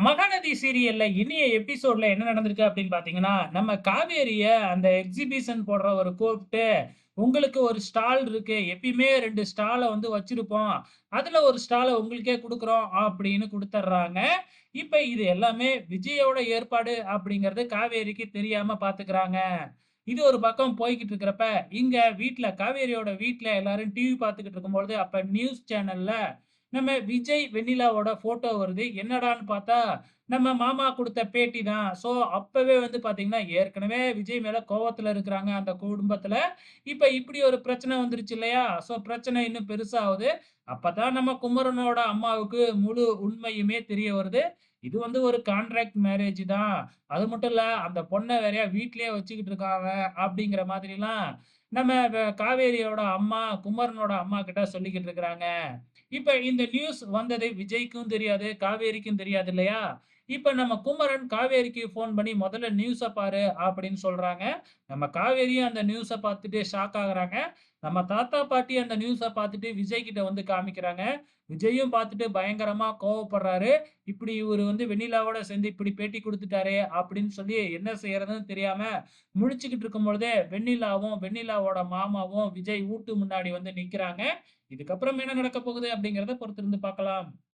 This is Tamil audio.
மகாநதி சீரியல்ல இனிய எபிசோட்ல என்ன நடந்திருக்கு அப்படின்னு பார்த்தீங்கன்னா, நம்ம காவேரிய அந்த எக்ஸிபிஷன் போடுறவரு கூப்பிட்டு "உங்களுக்கு ஒரு ஸ்டால் இருக்கு. எப்பயுமே ரெண்டு ஸ்டால வந்து வச்சிருப்போம். அதுல ஒரு ஸ்டாலை உங்களுக்கே கொடுக்குறோம் அப்படின்னு கொடுத்துட்றாங்க இப்ப இது எல்லாமே விஜயோட ஏற்பாடு அப்படிங்கிறது காவேரிக்கு தெரியாம பாத்துக்கிறாங்க இது ஒரு பக்கம் போய்க்கிட்டு இருக்கிறப்ப, இங்க வீட்டுல காவேரியோட வீட்டுல எல்லாரும் டிவி பார்த்துக்கிட்டு இருக்கும்பொழுது, அப்ப நியூஸ் சேனல்ல நம்ம விஜய், வெண்ணிலாவோட ஃபோட்டோ வருது. என்னடான்னு பார்த்தா, நம்ம மாமா கொடுத்த பேட்டி தான். ஸோ, அப்பவே வந்து பார்த்தீங்கன்னா, ஏற்கனவே விஜய் மேலே கோவத்தில் இருக்கிறாங்க அந்த குடும்பத்தில் இப்போ இப்படி ஒரு பிரச்சனை வந்துருச்சு இல்லையா? ஸோ, பிரச்சனை இன்னும் பெருசாகுது அப்போ தான் நம்ம குமரனோட அம்மாவுக்கு முழு உண்மையுமே தெரிய வருது. இது வந்து ஒரு கான்ட்ராக்ட் மேரேஜ் தான். அது மட்டும் இல்லை அந்த பொண்ணை வேறையா வீட்லேயே வச்சுக்கிட்டு இருக்காங்க அப்படிங்கிற மாதிரிலாம் நம்ம காவேரியோட அம்மா, குமரனோட அம்மா கிட்ட சொல்லிக்கிட்டு இருக்கிறாங்க. இப்ப இந்த நியூஸ் வந்தது விஜய்க்கும் தெரியாது, காவேரிக்கும் தெரியாது இல்லையா? இப்ப நம்ம குமரன் காவேரிக்கு ஃபோன் பண்ணி, "முதல்ல நியூஸை பாரு" அப்படின்னு சொல்றாங்க. நம்ம காவேரியும் அந்த நியூஸை பார்த்துட்டு ஷாக் ஆகுறாங்க. நம்ம தாத்தா, பாட்டி அந்த நியூஸை பார்த்துட்டு விஜய் கிட்ட வந்து காமிக்கிறாங்க. விஜயும் பார்த்துட்டு பயங்கரமா கோவப்படுறாரு. "இப்படி இவர் வந்து வெண்ணிலாவோட சேர்ந்து இப்படி பேட்டி கொடுத்துட்டாரு அப்படின்னு சொல்லி என்ன செய்யறதுன்னு தெரியாம முழிச்சுக்கிட்டு இருக்கும் பொழுதே, வெண்ணிலாவும், வெண்ணிலாவோட மாமாவும் விஜய் வீட்டு முன்னாடி வந்து நிக்கிறாங்க. இதுக்கப்புறம் என்ன நடக்க போகுது அப்படிங்கிறத பொறுத்திருந்து பார்க்கலாம்.